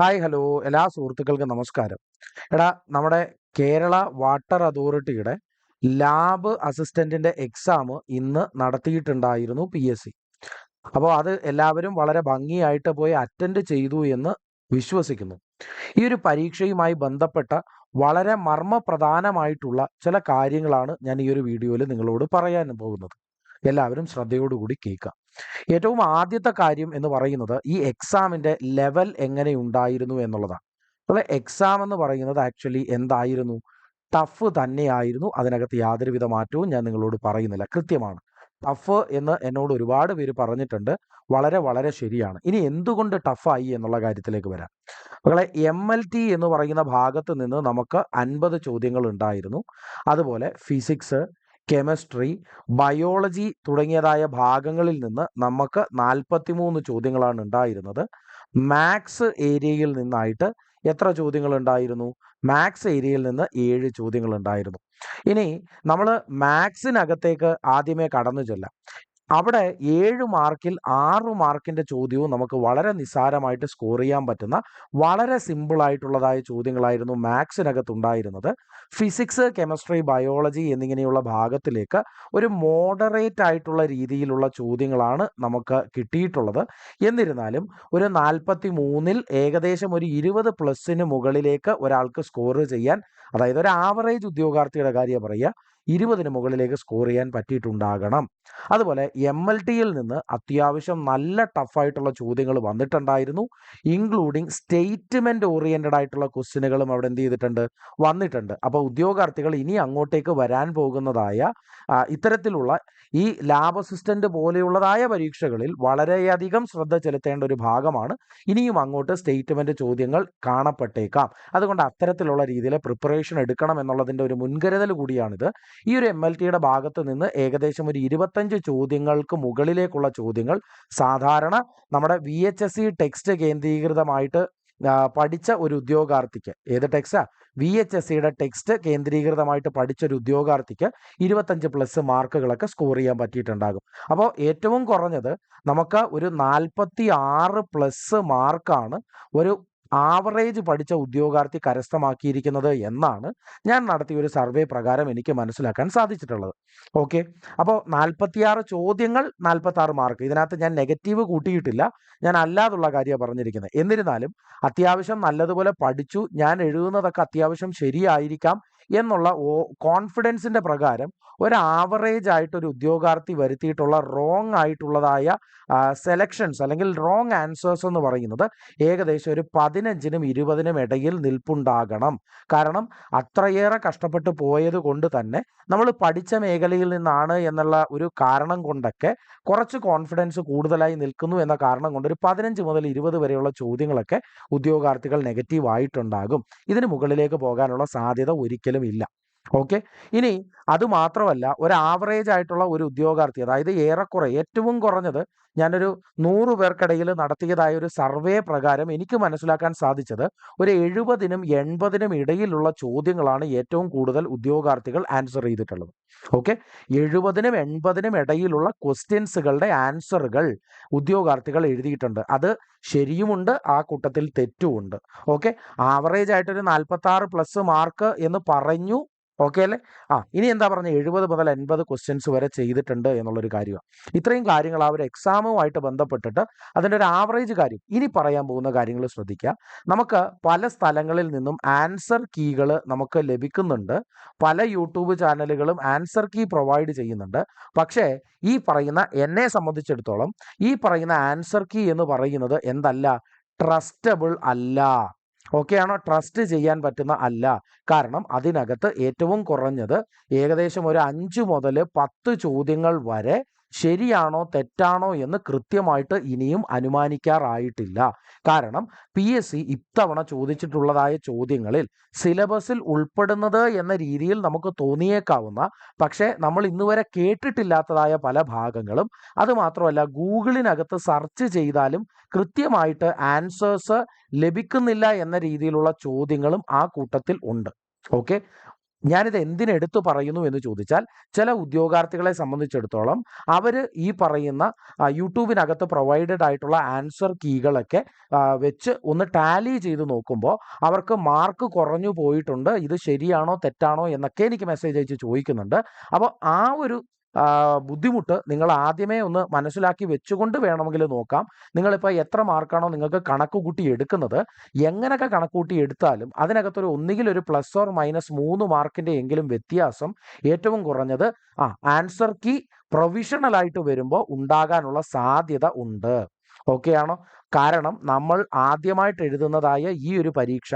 Hi hello. എല്ലാ സുഹൃത്തുക്കൾക്കും നമസ്കാരം. എടാ നമ്മുടെ കേരള വാട്ടർ അതോറിറ്റിയുടെ ലാബ് അസിസ്റ്റന്റിന്റെ എക്സാം ഇന്ന് നടത്തിയിട്ടുണ്ടായിരുന്നു പി എസ് സി. അപ്പോൾ അത് എല്ലാവരും വളരെ ഭംഗിയായിട്ട് പോയി അറ്റൻഡ് ചെയ്തു എന്ന് വിശ്വസിക്കുന്നു. ഈ ഒരു പരീക്ഷയുമായി ബന്ധപ്പെട്ട വളരെ മർമ്മപ്രധാനമായിട്ടുള്ള ചില കാര്യങ്ങളാണ് ഞാൻ ഈ ഒരു വീഡിയോയിൽ നിങ്ങളോട് പറയാൻ പോകുന്നത്. എല്ലാവരും ശ്രദ്ധയോടുകൂടി കേൾക്കുക ഏറ്റവും ആദ്യത്തെ കാര്യം എന്ന് പറയുന്നത് ഈ എക്സാമിന്റെ ലെവൽ എങ്ങനെ ഉണ്ടായിരുന്നു എന്നുള്ളതാണ്. അപ്പോൾ എക്സാം എന്ന് പറയുന്നത് ആക്ച്വലി എന്തായിരുന്നു? ടഫ് തന്നെയായിരുന്നു. അതിനകത്ത് യാതൊരുവിധ മാറ്റവും ഞാൻ നിങ്ങളോട് പറയുന്നില്ല. കൃത്യമാണ്. ടഫ് എന്ന് എന്നോട് ഒരുപാട് പേര് പറഞ്ഞിട്ടുണ്ട്. വളരെ വളരെ ശരിയാണ്. ഇനി എന്തുകൊണ്ട് ടഫായി എന്നുള്ള കാര്യത്തിലേക്ക് വരാം. മക്കളെ എം എൽ ടി എന്ന് പറയുന്ന ഭാഗത്ത് നിന്ന് നമുക്ക് അൻപത് ചോദ്യങ്ങൾ ഉണ്ടായിരുന്നു. അതുപോലെ ഫിസിക്സ് കെമിസ്ട്രി ബയോളജി തുടങ്ങിയതായ ഭാഗങ്ങളിൽ നിന്ന് നമുക്ക് നാൽപ്പത്തിമൂന്ന് ചോദ്യങ്ങളാണ് ഉണ്ടായിരുന്നത്. മാത്സ് ഏരിയയിൽ നിന്നായിട്ട് എത്ര ചോദ്യങ്ങൾ ഉണ്ടായിരുന്നു? മാത്സ് ഏരിയയിൽ നിന്ന് ഏഴ് ചോദ്യങ്ങൾ ഉണ്ടായിരുന്നു. ഇനി നമ്മൾ മാത്സിനകത്തേക്ക് ആദ്യമേ കടന്നു ചെല്ലാം. അവിടെ ഏഴ് മാർക്കിൽ ആറ് മാർക്കിന്റെ ചോദ്യവും നമുക്ക് വളരെ നിസ്സാരമായിട്ട് സ്കോർ ചെയ്യാൻ പറ്റുന്ന വളരെ സിമ്പിൾ ആയിട്ടുള്ളതായ ചോദ്യങ്ങളായിരുന്നു മാത്സിനകത്ത് ഉണ്ടായിരുന്നത് ഫിസിക്സ് കെമിസ്ട്രി ബയോളജി എന്നിങ്ങനെയുള്ള ഭാഗത്തിലേക്ക് ഒരു മോഡറേറ്റ് ആയിട്ടുള്ള രീതിയിലുള്ള ചോദ്യങ്ങളാണ് നമുക്ക് കിട്ടിയിട്ടുള്ളത്. എന്നിരുന്നാലും ഒരു നാൽപ്പത്തി മൂന്നിൽ ഏകദേശം ഒരു ഇരുപത് പ്ലസിന് മുകളിലേക്ക് ഒരാൾക്ക് സ്കോർ ചെയ്യാൻ അതായത് ഒരു ആവറേജ് ഉദ്യോഗാർത്ഥിയുടെ കാര്യം പറയുക ഇരുപതിന് മുകളിലേക്ക് സ്കോർ ചെയ്യാൻ പറ്റിയിട്ടുണ്ടാകണം. അതുപോലെ എം എൽ ടിയിൽ നിന്ന് അത്യാവശ്യം നല്ല ടഫായിട്ടുള്ള ചോദ്യങ്ങൾ വന്നിട്ടുണ്ടായിരുന്നു. ഇൻക്ലൂഡിങ് സ്റ്റേറ്റ്മെന്റ് ഓറിയന്റഡ് ആയിട്ടുള്ള ക്വസ്റ്റ്യനുകളും അവിടെ എന്ത് ചെയ്തിട്ടുണ്ട്? വന്നിട്ടുണ്ട്. അപ്പോൾ ഉദ്യോഗാർത്ഥികൾ ഇനി അങ്ങോട്ടേക്ക് വരാൻ പോകുന്നതായ ഇത്തരത്തിലുള്ള ഈ ലാബ് അസിസ്റ്റന്റ് പോലെയുള്ളതായ പരീക്ഷകളിൽ വളരെയധികം ശ്രദ്ധ ചെലുത്തേണ്ട ഒരു ഭാഗമാണ് ഇനിയും അങ്ങോട്ട് സ്റ്റേറ്റ്മെന്റ് ചോദ്യങ്ങൾ കാണപ്പെട്ടേക്കാം. അതുകൊണ്ട് അത്തരത്തിലുള്ള രീതിയിൽ പ്രിപ്പറേഷൻ എടുക്കണം എന്നുള്ളതിന്റെ ഒരു മുൻകരുതൽ കൂടിയാണിത്. ഈ ഒരു എം എൽ ടിയുടെ ഭാഗത്ത് നിന്ന് ഏകദേശം ഒരു ഇരുപത്തഞ്ച് ചോദ്യങ്ങൾക്ക് മുകളിലേക്കുള്ള ചോദ്യങ്ങൾ സാധാരണ നമ്മുടെ വി എച്ച് എസ് ടെക്സ്റ്റ് കേന്ദ്രീകൃതമായിട്ട് പഠിച്ച ഒരു ഉദ്യോഗാർത്ഥിക്ക് ഏത് ടെക്സ്റ്റാ? വി എച്ച് എസ് സിയുടെ ടെക്സ്റ്റ് കേന്ദ്രീകൃതമായിട്ട് പഠിച്ച ഒരു ഉദ്യോഗാർത്ഥിക്ക് ഇരുപത്തഞ്ച് പ്ലസ് മാർക്കുകളൊക്കെ സ്കോർ ചെയ്യാൻ പറ്റിയിട്ടുണ്ടാകും. അപ്പോൾ ഏറ്റവും കുറഞ്ഞത് നമുക്ക് ഒരു നാൽപ്പത്തി ആറ് പ്ലസ് മാർക്കാണ് ഒരു ആവറേജ് പഠിച്ച ഉദ്യോഗാർത്ഥി കരസ്ഥമാക്കിയിരിക്കുന്നത് എന്നാണ് ഞാൻ നടത്തിയ ഒരു സർവേ പ്രകാരം എനിക്ക് മനസ്സിലാക്കാൻ സാധിച്ചിട്ടുള്ളത്. ഓക്കെ? അപ്പോൾ നാൽപ്പത്തിയാറ് ചോദ്യങ്ങൾ നാൽപ്പത്തി മാർക്ക്. ഇതിനകത്ത് ഞാൻ നെഗറ്റീവ് കൂട്ടിയിട്ടില്ല. ഞാൻ അല്ലാതുള്ള കാര്യമാണ് പറഞ്ഞിരിക്കുന്നത്. എന്നിരുന്നാലും അത്യാവശ്യം നല്ലതുപോലെ പഠിച്ചു. ഞാൻ എഴുതുന്നതൊക്കെ അത്യാവശ്യം ശരിയായിരിക്കാം. എന്നുള്ള കോൺഫിഡൻസിന്റെ പ്രകാരം ഒരു ആവറേജ് ആയിട്ട് ഒരു ഉദ്യോഗാർത്ഥി വരുത്തിയിട്ടുള്ള റോങ് ആയിട്ടുള്ളതായ സെലക്ഷൻസ് അല്ലെങ്കിൽ റോങ് ആൻസേഴ്സ് എന്ന് പറയുന്നത് ഏകദേശം ഒരു പതിനഞ്ചിനും ഇരുപതിനും ഇടയിൽ നിൽപ്പുണ്ടാകണം. കാരണം അത്രയേറെ കഷ്ടപ്പെട്ട് പോയത് കൊണ്ട് തന്നെ നമ്മൾ പഠിച്ച മേഖലയിൽ നിന്നാണ് എന്നുള്ള ഒരു കാരണം കൊണ്ടൊക്കെ കുറച്ച് കോൺഫിഡൻസ് കൂടുതലായി നിൽക്കുന്നു എന്ന കാരണം കൊണ്ട് ഒരു പതിനഞ്ച് മുതൽ ഇരുപത് വരെയുള്ള ചോദ്യങ്ങളൊക്കെ ഉദ്യോഗാർത്ഥികൾ നെഗറ്റീവ് ആയിട്ടുണ്ടാകും. ഇതിന് മുകളിലേക്ക് പോകാനുള്ള സാധ്യത ഒരിക്കലും ഇല്ല. ഓക്കെ? ഇനി അത് മാത്രമല്ല ഒരു ആവറേജ് ആയിട്ടുള്ള ഒരു ഉദ്യോഗാർത്ഥി അതായത് ഏറെക്കുറെ ഏറ്റവും കുറഞ്ഞത് ഞാനൊരു നൂറ് പേർക്കിടയിൽ നടത്തിയതായ ഒരു സർവേ പ്രകാരം എനിക്ക് മനസ്സിലാക്കാൻ സാധിച്ചത് ഒരു എഴുപതിനും എൺപതിനും ഇടയിലുള്ള ചോദ്യങ്ങളാണ് ഏറ്റവും കൂടുതൽ ഉദ്യോഗാർത്ഥികൾ ആൻസർ ചെയ്തിട്ടുള്ളത്. ഓക്കെ? എഴുപതിനും എൺപതിനും ഇടയിലുള്ള ക്വസ്റ്റ്യൻസുകളുടെ ആൻസറുകൾ ഉദ്യോഗാർത്ഥികൾ എഴുതിയിട്ടുണ്ട്. അത് ശരിയുമുണ്ട് ആ കൂട്ടത്തിൽ തെറ്റുമുണ്ട്. ഓക്കെ? ആവറേജ് ആയിട്ടൊരു നാൽപ്പത്തി ആറ് പ്ലസ് മാർക്ക് എന്ന് പറഞ്ഞു ഓക്കെ അല്ലേ? ആ ഇനി എന്താ പറഞ്ഞ? എഴുപത് മുതൽ എൺപത് ക്വസ്റ്റ്യൻസ് വരെ ചെയ്തിട്ടുണ്ട് എന്നുള്ളൊരു കാര്യമാണ് ഇത്രയും കാര്യങ്ങൾ ആ ഒരു എക്സാമുമായിട്ട് ബന്ധപ്പെട്ടിട്ട് അതിന്റെ ഒരു ആവറേജ് കാര്യം ഇനി പറയാൻ പോകുന്ന കാര്യങ്ങൾ ശ്രദ്ധിക്കുക നമുക്ക് പല സ്ഥലങ്ങളിൽ നിന്നും ആൻസർ കീകൾ നമുക്ക് ലഭിക്കുന്നുണ്ട്. പല യൂട്യൂബ് ചാനലുകളും ആൻസർ കീ പ്രൊവൈഡ് ചെയ്യുന്നുണ്ട്. പക്ഷേ ഈ പറയുന്ന എന്നെ സംബന്ധിച്ചിടത്തോളം ഈ പറയുന്ന ആൻസർ കീ എന്ന് പറയുന്നത് എന്തല്ല? ട്രസ്റ്റബിൾ അല്ല. ഓക്കെ ആണോ ട്രസ്റ്റ് ചെയ്യാൻ പറ്റുന്ന? അല്ല. കാരണം അതിനകത്ത് ഏറ്റവും കുറഞ്ഞത് ഏകദേശം ഒരു അഞ്ച് മുതൽ പത്ത് ചോദ്യങ്ങൾ വരെ ശരിയാണോ തെറ്റാണോ എന്ന് കൃത്യമായിട്ട് ഇനിയും അനുമാനിക്കാറായിട്ടില്ല. കാരണം പി എസ് സി ഇത്തവണ ചോദിച്ചിട്ടുള്ളതായ ചോദ്യങ്ങളിൽ സിലബസിൽ ഉൾപ്പെടുന്നത് എന്ന രീതിയിൽ നമുക്ക് തോന്നിയേക്കാവുന്ന പക്ഷേ നമ്മൾ ഇന്നുവരെ കേട്ടിട്ടില്ലാത്തതായ പല ഭാഗങ്ങളും അതുമാത്രമല്ല ഗൂഗിളിനകത്ത് സെർച്ച് ചെയ്താലും കൃത്യമായിട്ട് ആൻസേഴ്സ് ലഭിക്കുന്നില്ല എന്ന രീതിയിലുള്ള ചോദ്യങ്ങളും ആ കൂട്ടത്തിൽ ഉണ്ട്. ഓക്കെ ഞാനിത് എന്തിനെടുത്തു പറയുന്നു എന്ന് ചോദിച്ചാൽ ചില ഉദ്യോഗാർത്ഥികളെ സംബന്ധിച്ചിടത്തോളം അവർ ഈ പറയുന്ന യൂട്യൂബിനകത്ത് പ്രൊവൈഡഡ് ആയിട്ടുള്ള ആൻസർ കീകളൊക്കെ വെച്ച് ഒന്ന് ടാലി ചെയ്ത് നോക്കുമ്പോൾ അവർക്ക് മാർക്ക് കുറഞ്ഞു പോയിട്ടുണ്ട്. ഇത് ശരിയാണോ തെറ്റാണോ എന്നൊക്കെ എനിക്ക് മെസ്സേജ് അയച്ച് ചോദിക്കുന്നുണ്ട്. അപ്പോൾ ആ ഒരു ബുദ്ധിമുട്ട് നിങ്ങൾ ആദ്യമേ ഒന്ന് മനസ്സിലാക്കി വെച്ചുകൊണ്ട് വേണമെങ്കിൽ നോക്കാം. നിങ്ങളിപ്പോൾ എത്ര മാർക്കാണോ നിങ്ങൾക്ക് കണക്ക് കൂട്ടി എടുക്കുന്നത്. എങ്ങനെയൊക്കെ കണക്ക് കൂട്ടി എടുത്താലും അതിനകത്തൊരു ഒന്നുകിൽ ഒരു പ്ലസ് ഓർ മൈനസ് മൂന്ന് മാർക്കിന്റെ എങ്കിലും വ്യത്യാസം ഏറ്റവും കുറഞ്ഞത് ആ ആൻസർ കീ പ്രൊവിഷണൽ ആയിട്ട് വരുമ്പോൾ ഉണ്ടാകാനുള്ള സാധ്യത ഉണ്ട്. ഓക്കെ ആണോ? കാരണം നമ്മൾ ആദ്യമായിട്ട് എഴുതുന്നതായ ഈ ഒരു പരീക്ഷ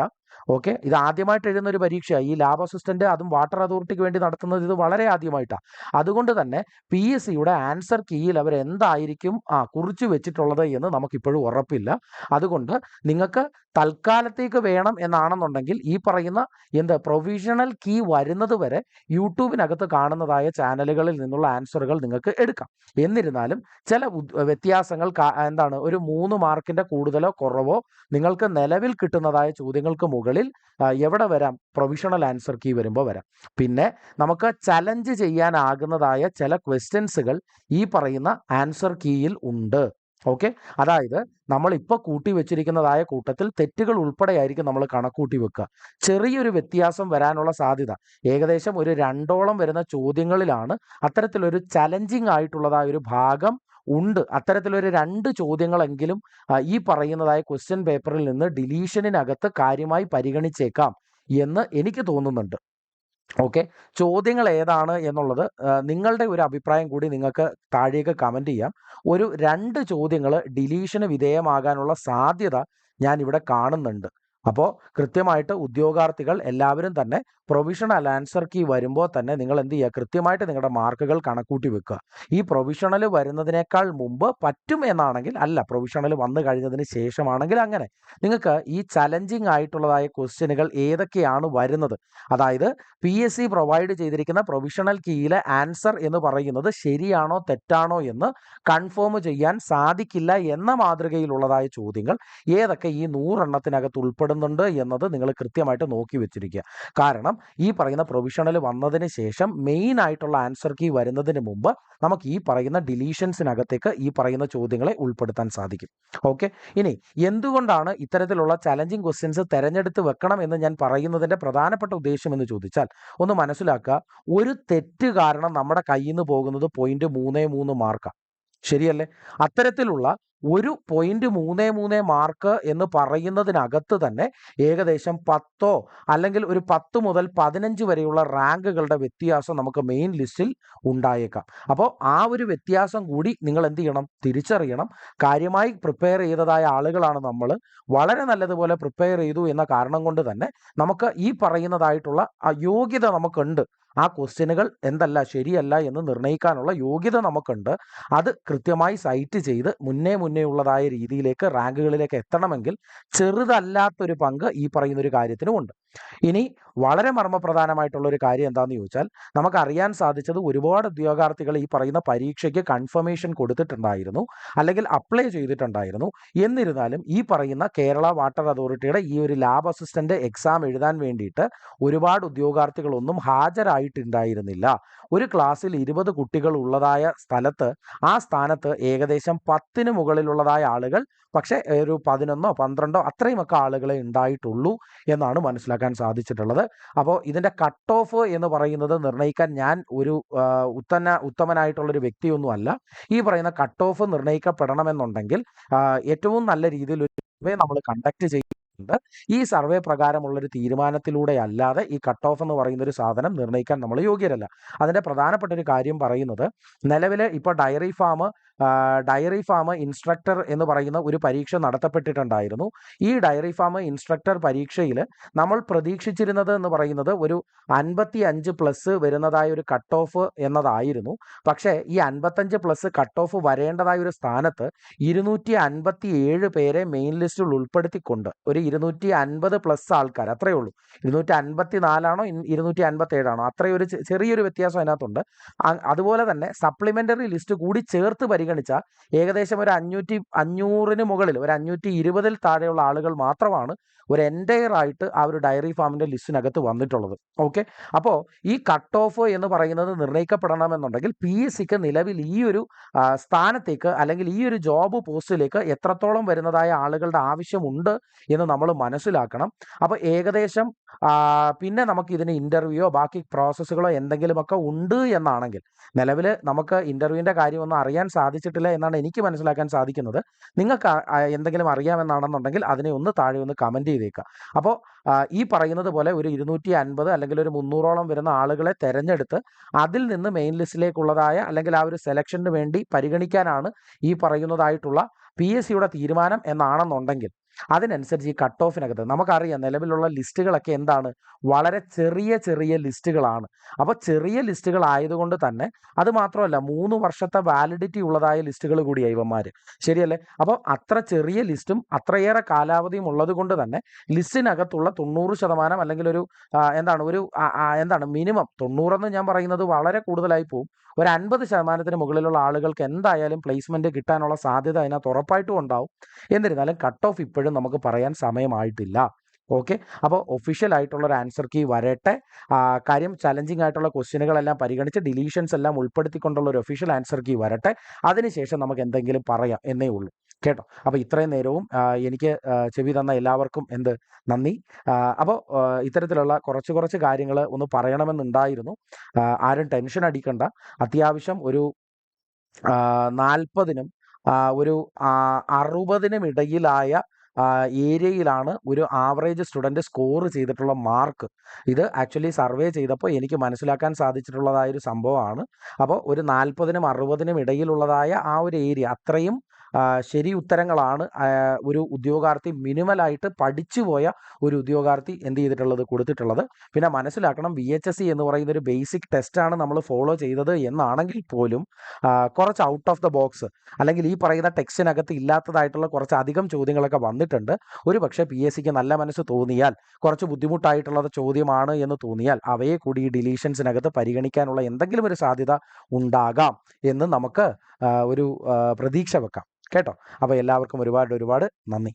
ഓക്കെ? ഇത് ആദ്യമായിട്ട് എഴുതുന്ന ഒരു പരീക്ഷയാണ് ഈ ലാബ് അസിസ്റ്റന്റ് അതും വാട്ടർ അതോറിറ്റിക്ക് വേണ്ടി നടത്തുന്നത് ഇത് വളരെ ആദ്യമായിട്ടാണ് അതുകൊണ്ട് തന്നെ പി എസ് സിയുടെ ആൻസർ കീയിൽ അവർ എന്തായിരിക്കും ആ കുറിച്ച് വെച്ചിട്ടുള്ളത് എന്ന് നമുക്കിപ്പോഴും ഉറപ്പില്ല. അതുകൊണ്ട് നിങ്ങൾക്ക് തൽക്കാലത്തേക്ക് വേണം എന്നാണെന്നുണ്ടെങ്കിൽ ഈ പറയുന്ന എന്ത് പ്രൊവിഷണൽ കീ വരുന്നത് വരെ യൂട്യൂബിനകത്ത് കാണുന്നതായ ചാനലുകളിൽ നിന്നുള്ള ആൻസറുകൾ നിങ്ങൾക്ക് എടുക്കാം. എന്നിരുന്നാലും ചില വ്യത്യാസങ്ങൾ എന്താണ് ഒരു മൂന്ന് മാർക്കിന്റെ കൂടുതലോ കുറവോ നിങ്ങൾക്ക് നിലവിൽ കിട്ടുന്നതായ ചോദ്യങ്ങൾക്ക് മുകളിൽ ആ, എവിടെ വരാം? പ്രൊവിഷണൽ ആൻസർ കീ വരുമ്പോൾ വരാം. പിന്നെ നമുക്ക് ചലഞ്ച് ചെയ്യാനാകുന്നതായ ചില ക്വസ്റ്റ്യൻസുകൾ ഈ പറയുന്ന ആൻസർ കീയിൽ ഉണ്ട്. ഓക്കെ അതായത് നമ്മൾ ഇപ്പോൾ കൂട്ടി വെച്ചിരിക്കുന്നതായ കൂട്ടത്തിൽ തെറ്റുകൾ ഉൾപ്പെടെയായിരിക്കും നമ്മൾ കണക്കൂട്ടി വെക്കുക. ചെറിയൊരു വ്യത്യാസം വരാനുള്ള സാധ്യത. ഏകദേശം ഒരു രണ്ടോളം വരുന്ന ചോദ്യങ്ങളിലാണ് അത്തരത്തിലൊരു ചലഞ്ചിങ് ആയിട്ടുള്ളതായ ഒരു ഭാഗം ഉണ്ട്. അത്തരത്തിലൊരു രണ്ട് ചോദ്യങ്ങളെങ്കിലും ഈ പറയുന്നതായ ക്വസ്റ്റ്യൻ പേപ്പറിൽ നിന്ന് ഡിലീഷനിനകത്ത് കാര്യമായി പരിഗണിച്ചേക്കാം എന്ന് എനിക്ക് തോന്നുന്നുണ്ട്. ഓക്കെ ചോദ്യങ്ങൾ ഏതാണ് എന്നുള്ളത് നിങ്ങളുടെ ഒരു അഭിപ്രായം കൂടി നിങ്ങൾക്ക് താഴേക്ക് കമന്റ് ചെയ്യാം. ഒരു രണ്ട് ചോദ്യങ്ങൾ ഡിലീഷന് വിധേയമാകാനുള്ള സാധ്യത ഞാൻ ഇവിടെ കാണുന്നുണ്ട്. അപ്പോൾ കൃത്യമായിട്ട് ഉദ്യോഗാർത്ഥികൾ എല്ലാവരും തന്നെ പ്രൊവിഷണൽ ആൻസർ കീ വരുമ്പോൾ തന്നെ നിങ്ങൾ എന്ത് ചെയ്യുക? കൃത്യമായിട്ട് നിങ്ങളുടെ മാർക്കുകൾ കണക്കൂട്ടി വെക്കുക. ഈ പ്രൊവിഷണൽ വരുന്നതിനേക്കാൾ മുമ്പ് പറ്റും എന്നാണെങ്കിൽ അല്ല പ്രൊവിഷണൽ വന്നു കഴിഞ്ഞതിന് ശേഷമാണെങ്കിൽ അങ്ങനെ. നിങ്ങൾക്ക് ഈ ചലഞ്ചിങ് ആയിട്ടുള്ളതായ ക്വസ്റ്റ്യനുകൾ ഏതൊക്കെയാണ് വരുന്നത്? അതായത് പി എസ് സി പ്രൊവൈഡ് ചെയ്തിരിക്കുന്ന പ്രൊവിഷണൽ കീയിലെ ആൻസർ എന്ന് പറയുന്നത് ശരിയാണോ തെറ്റാണോ എന്ന് കൺഫേം ചെയ്യാൻ സാധിക്കില്ല എന്ന മാതൃകയിലുള്ളതായ ചോദ്യങ്ങൾ ഏതൊക്കെ ഈ നൂറെണ്ണത്തിനകത്ത് ഉൾപ്പെടുന്നുണ്ട് എന്നത് നിങ്ങൾ കൃത്യമായിട്ട് നോക്കി വെച്ചിരിക്കുക. കാരണം ഈ പറയുന്ന പ്രൊവിഷണൽ വന്നതിന് ശേഷം മെയിൻ ആയിട്ടുള്ള ആൻസർ കീ വരുന്നതിന് മുമ്പ് നമുക്ക് ഈ പറയുന്ന ഡിലീഷൻസിനകത്തേക്ക് ഈ പറയുന്ന ചോദ്യങ്ങളെ ഉൾപ്പെടുത്താൻ സാധിക്കും. ഓക്കെ ഇനി എന്തുകൊണ്ടാണ് ഇത്തരത്തിലുള്ള ചലഞ്ചിങ് ക്വസ്റ്റ്യൻസ് തെരഞ്ഞെടുത്ത് വെക്കണം എന്ന് ഞാൻ പറയുന്നതിന്റെ പ്രധാനപ്പെട്ട ഉദ്ദേശം എന്ന് ചോദിച്ചാൽ ഒന്ന് മനസ്സിലാക്കുക ഒരു തെറ്റ് കാരണം നമ്മുടെ കയ്യിൽ നിന്ന് പോകുന്നത് പോയിന്റ് മൂന്നേ മൂന്ന് മാർക്കാണ് ശരിയല്ലേ? അത്തരത്തിലുള്ള ഒരു പോയിന്റ് മൂന്ന് മൂന്ന് മാർക്ക് എന്ന് പറയുന്നതിനകത്ത് തന്നെ ഏകദേശം പത്തോ അല്ലെങ്കിൽ ഒരു പത്ത് മുതൽ പതിനഞ്ച് വരെയുള്ള റാങ്കുകളുടെ വ്യത്യാസം നമുക്ക് മെയിൻ ലിസ്റ്റിൽ ഉണ്ടായേക്കാം. അപ്പോൾ ആ ഒരു വ്യത്യാസം കൂടി നിങ്ങൾ എന്ത് ചെയ്യണം? തിരിച്ചറിയണം. കാര്യമായി പ്രിപ്പയർ ചെയ്തതായ ആളുകളാണ് നമ്മൾ. വളരെ നല്ലതുപോലെ പ്രിപ്പയർ ചെയ്തു എന്ന കാരണം കൊണ്ട് തന്നെ നമുക്ക് ഈ പറയുന്നതായിട്ടുള്ള യോഗ്യത നമുക്കുണ്ട്. ആ ക്വസ്റ്റ്യനുകൾ എന്തല്ല ശരിയല്ല എന്ന് നിർണയിക്കാനുള്ള യോഗ്യത നമുക്കുണ്ട്. അത് കൃത്യമായി സൈറ്റ് ചെയ്ത് മുന്നേ മുന്നേ ഉള്ളതായ രീതിയിലേക്ക് റാങ്കുകളിലേക്ക് എത്തണമെങ്കിൽ ചെറുതല്ലാത്തൊരു പങ്ക് ഈ പറയുന്നൊരു കാര്യത്തിനും ഉണ്ട്. ഇനി വളരെ മർമ്മപ്രധാനമായിട്ടുള്ള ഒരു കാര്യം എന്താണെന്ന് ചോദിച്ചാൽ നമുക്ക് അറിയാൻ സാധിച്ചത് ഒരുപാട് ഉദ്യോഗാർത്ഥികൾ ഈ പറയുന്ന പരീക്ഷയ്ക്ക് കൺഫർമേഷൻ കൊടുത്തിട്ടുണ്ടായിരുന്നു അല്ലെങ്കിൽ അപ്ലൈ ചെയ്തിട്ടുണ്ടായിരുന്നു. എന്നിരുന്നാലും ഈ പറയുന്ന കേരള വാട്ടർ അതോറിറ്റിയുടെ ഈ ഒരു ലാബ് അസിസ്റ്റന്റ് എക്സാം എഴുതാൻ വേണ്ടിയിട്ട് ഒരുപാട് ഉദ്യോഗാർത്ഥികളൊന്നും ഹാജരായിട്ടുണ്ടായിരുന്നില്ല. ഒരു ക്ലാസ്സിൽ ഇരുപത് കുട്ടികൾ ഉള്ളതായ സ്ഥലത്ത് ആ സ്ഥാനത്ത് ഏകദേശം പത്തിന് മുകളിലുള്ളതായ ആളുകൾ പക്ഷേ ഒരു പതിനൊന്നോ പന്ത്രണ്ടോ അത്രയുമൊക്കെ ആളുകളെ ഉണ്ടായിട്ടുള്ളൂ എന്നാണ് മനസ്സിലാക്കാൻ സാധിച്ചിട്ടുള്ളത്. അപ്പോൾ ഇതിന്റെ കട്ട് ഓഫ് എന്ന് പറയുന്നത് നിർണയിക്കാൻ ഞാൻ ഒരു ഉത്തന ഉത്തമനായിട്ടുള്ളൊരു വ്യക്തിയൊന്നുമല്ല. ഈ പറയുന്ന കട്ട് ഓഫ് നിർണയിക്കപ്പെടണമെന്നുണ്ടെങ്കിൽ ഏറ്റവും നല്ല രീതിയിൽ ഒരു നമ്മൾ കണ്ടക്ട് ചെയ്യുന്നുണ്ട് ഈ സർവേ പ്രകാരമുള്ള ഒരു തീരുമാനത്തിലൂടെ അല്ലാതെ ഈ കട്ട് ഓഫ് എന്ന് പറയുന്ന ഒരു സാധനം നിർണയിക്കാൻ നമ്മൾ യോഗ്യരല്ല. അതിന്റെ പ്രധാനപ്പെട്ട ഒരു കാര്യം പറയുന്നത് നിലവിൽ ഇപ്പോൾ dairy farm dairy farm instructor എന്ന് പറയുന്ന ഒരു പരീക്ഷ നടത്തപ്പെട്ടിട്ടുണ്ടായിരുന്നു. ഈ ഡയറി ഫാം ഇൻസ്ട്രക്ടർ പരീക്ഷയിൽ നമ്മൾ പ്രതീക്ഷിച്ചിരുന്നത് എന്ന് പറയുന്നത് ഒരു അൻപത്തി അഞ്ച് പ്ലസ് വരുന്നതായ ഒരു കട്ട് ഓഫ് എന്നതായിരുന്നു. പക്ഷേ ഈ അൻപത്തഞ്ച് പ്ലസ് കട്ട് ഓഫ് വരേണ്ടതായ ഒരു സ്ഥാനത്ത് ഇരുന്നൂറ്റി അൻപത്തി ഏഴ് പേരെ മെയിൻ ലിസ്റ്റിൽ ഉൾപ്പെടുത്തിക്കൊണ്ട് ഒരു ഇരുന്നൂറ്റി അൻപത് പ്ലസ് ആൾക്കാർ അത്രയേ ഉള്ളൂ. ഇരുന്നൂറ്റി അൻപത്തി നാലാണോ ഇരുന്നൂറ്റി അൻപത്തി ഏഴാണോ അത്രയും ഒരു ചെറിയൊരു വ്യത്യാസം അതിനകത്തുണ്ട്. അതുപോലെ തന്നെ സപ്ലിമെന്ററി ലിസ്റ്റ് കൂടി ചേർത്ത് പരിഗണിച്ചാൽ ഏകദേശം ഒരു അഞ്ഞൂറ്റി അഞ്ഞൂറിന് മുകളിൽ ഒരു അഞ്ഞൂറ്റി ഇരുപതിൽ താഴെയുള്ള ആളുകൾ മാത്രമാണ് ഒരു എന്റയർ ആയിട്ട് ആ ഒരു ഡയറി ഫാമിന്റെ ലിസ്റ്റിനകത്ത് വന്നിട്ടുള്ളത്. ഓക്കെ അപ്പോൾ ഈ കട്ട് ഓഫ് എന്ന് പറയുന്നത് നിർണയിക്കപ്പെടണമെന്നുണ്ടെങ്കിൽ പി എസ് സിക്ക് നിലവിൽ ഈ ഒരു സ്ഥാനത്തേക്ക് അല്ലെങ്കിൽ ഈ ഒരു ജോബ് പോസ്റ്റിലേക്ക് എത്രത്തോളം വരുന്നതായ ആളുകളുടെ ആവശ്യമുണ്ട് എന്ന് നമ്മൾ മനസ്സിലാക്കണം. അപ്പോൾ ഏകദേശം പിന്നെ നമുക്ക് ഇതിന് ഇന്റർവ്യൂയോ ബാക്കി പ്രോസസ്സുകളോ എന്തെങ്കിലുമൊക്കെ ഉണ്ട് എന്നാണെങ്കിൽ നിലവിൽ നമുക്ക് ഇന്റർവ്യൂവിന്റെ കാര്യമൊന്നും അറിയാൻ സാധിച്ചിട്ടില്ല എന്നാണ് എനിക്ക് മനസ്സിലാക്കാൻ സാധിക്കുന്നത്. നിങ്ങൾക്ക് എന്തെങ്കിലും അറിയാമെന്നാണെന്നുണ്ടെങ്കിൽ അതിനെ ഒന്ന് താഴെ ഒന്ന് കമന്റ് ചെയ്തേക്കുക. അപ്പോൾ ഈ പറയുന്നത് പോലെ ഒരു ഇരുന്നൂറ്റി അൻപത് അല്ലെങ്കിൽ ഒരു മുന്നൂറോളം വരുന്ന ആളുകളെ തിരഞ്ഞെടുത്ത് അതിൽ നിന്ന് മെയിൻ ലിസ്റ്റിലേക്കുള്ളതായ അല്ലെങ്കിൽ ആ ഒരു സെലക്ഷന് വേണ്ടി പരിഗണിക്കാനാണ് ഈ പറയുന്നതായിട്ടുള്ള പി എസ് സിയുടെ തീരുമാനം എന്നാണെന്നുണ്ടെങ്കിൽ അതിനനുസരിച്ച് ഈ കട്ട് ഓഫിനകത്ത് നമുക്കറിയാം നിലവിലുള്ള ലിസ്റ്റുകളൊക്കെ എന്താണ്? വളരെ ചെറിയ ചെറിയ ലിസ്റ്റുകളാണ്. അപ്പോൾ ചെറിയ ലിസ്റ്റുകൾ ആയതുകൊണ്ട് തന്നെ അത് മാത്രമല്ല മൂന്ന് വർഷത്തെ വാലിഡിറ്റി ഉള്ളതായ ലിസ്റ്റുകൾ കൂടിയായി ഇവന്മാർ ശരിയല്ലേ? അപ്പോൾ അത്ര ചെറിയ ലിസ്റ്റും അത്രയേറെ കാലാവധിയും ഉള്ളത് കൊണ്ട് തന്നെ ലിസ്റ്റിനകത്തുള്ള തൊണ്ണൂറ് ശതമാനം അല്ലെങ്കിൽ ഒരു എന്താണ് ഒരു എന്താണ് മിനിമം തൊണ്ണൂറെന്ന് ഞാൻ പറയുന്നത് വളരെ കൂടുതലായി പോകും ഒരു അൻപത് ശതമാനത്തിന് മുകളിലുള്ള ആളുകൾക്ക് എന്തായാലും പ്ലേസ്മെന്റ് കിട്ടാനുള്ള സാധ്യത അതിനകത്ത് ഉറപ്പായിട്ടും ഉണ്ടാവും. എന്നിരുന്നാലും കട്ട് ഓഫ് ഇപ്പോഴും നമുക്ക് പറയാൻ സമയമായിട്ടില്ല. ഓക്കെ? അപ്പോൾ ഒഫീഷ്യൽ ആയിട്ടുള്ള ഒരു ആൻസർ കീ വരട്ടെ. കാര്യം ചലഞ്ചിങ് ആയിട്ടുള്ള ക്വസ്റ്റ്യനുകളെല്ലാം പരിഗണിച്ച് ഡിലീഷൻസ് എല്ലാം ഉൾപ്പെടുത്തിക്കൊണ്ടുള്ള ഒരു ഒഫീഷ്യൽ ആൻസർ കീ വരട്ടെ. അതിനുശേഷം നമുക്ക് എന്തെങ്കിലും പറയാം എന്നേ ഉള്ളൂ. കേട്ടോ? അപ്പോൾ ഇത്രയും നേരവും എനിക്ക് ചെവി തന്ന എല്ലാവർക്കും എന്ത്? നന്ദി. അപ്പോൾ ഇത്തരത്തിലുള്ള കുറച്ച് കുറച്ച് കാര്യങ്ങൾ ഒന്ന് പറയണമെന്നുണ്ടായിരുന്നു. ആരും ടെൻഷൻ അടിക്കണ്ട. അത്യാവശ്യം ഒരു നാൽപ്പതിനും ഒരു അറുപതിനും ഇടയിലായ ഏരിയയിലാണ് ഒരു ആവറേജ് സ്റ്റുഡന്റ് സ്കോർ ചെയ്തിട്ടുള്ള മാർക്ക് ഇത് ആക്ച്വലി സർവേ ചെയ്തപ്പോൾ എനിക്ക് മനസ്സിലാക്കാൻ സാധിച്ചിട്ടുള്ളതായ ഒരു സംഭവമാണ്. അപ്പോൾ ഒരു നാൽപ്പതിനും അറുപതിനും ഇടയിലുള്ളതായ ആ ഒരു ഏരിയ അത്രയും ശരി ഉത്തരങ്ങളാണ് ഒരു ഉദ്യോഗാർത്ഥി മിനിമലായിട്ട് പഠിച്ചു പോയ ഒരു ഉദ്യോഗാർത്ഥി എന്ത് ചെയ്തിട്ടുള്ളത് കൊടുത്തിട്ടുള്ളത്. പിന്നെ മനസ്സിലാക്കണം വി എച്ച് എസ് സി എന്ന് പറയുന്ന ഒരു ബേസിക് ടെസ്റ്റാണ് നമ്മൾ ഫോളോ ചെയ്തത് എന്നാണെങ്കിൽ പോലും കുറച്ച് ഔട്ട് ഓഫ് ദ ബോക്സ് അല്ലെങ്കിൽ ഈ പറയുന്ന ടെക്സ്റ്റിനകത്ത് ഇല്ലാത്തതായിട്ടുള്ള കുറച്ച് അധികം ചോദ്യങ്ങളൊക്കെ വന്നിട്ടുണ്ട്. ഒരു പക്ഷേ പി എസ് സിക്ക് നല്ല മനസ്സ് തോന്നിയാൽ കുറച്ച് ബുദ്ധിമുട്ടായിട്ടുള്ളത് ചോദ്യമാണ് എന്ന് തോന്നിയാൽ അവയെ കൂടി ഈ ഡിലീഷൻസിനകത്ത് പരിഗണിക്കാനുള്ള എന്തെങ്കിലും ഒരു സാധ്യത ഉണ്ടാകാം എന്ന് നമുക്ക് ഒരു പ്രതീക്ഷ വെക്കാം. കേട്ടോ. അപ്പോൾ എല്ലാവർക്കും ഒരുപാട് ഒരുപാട് നന്ദി.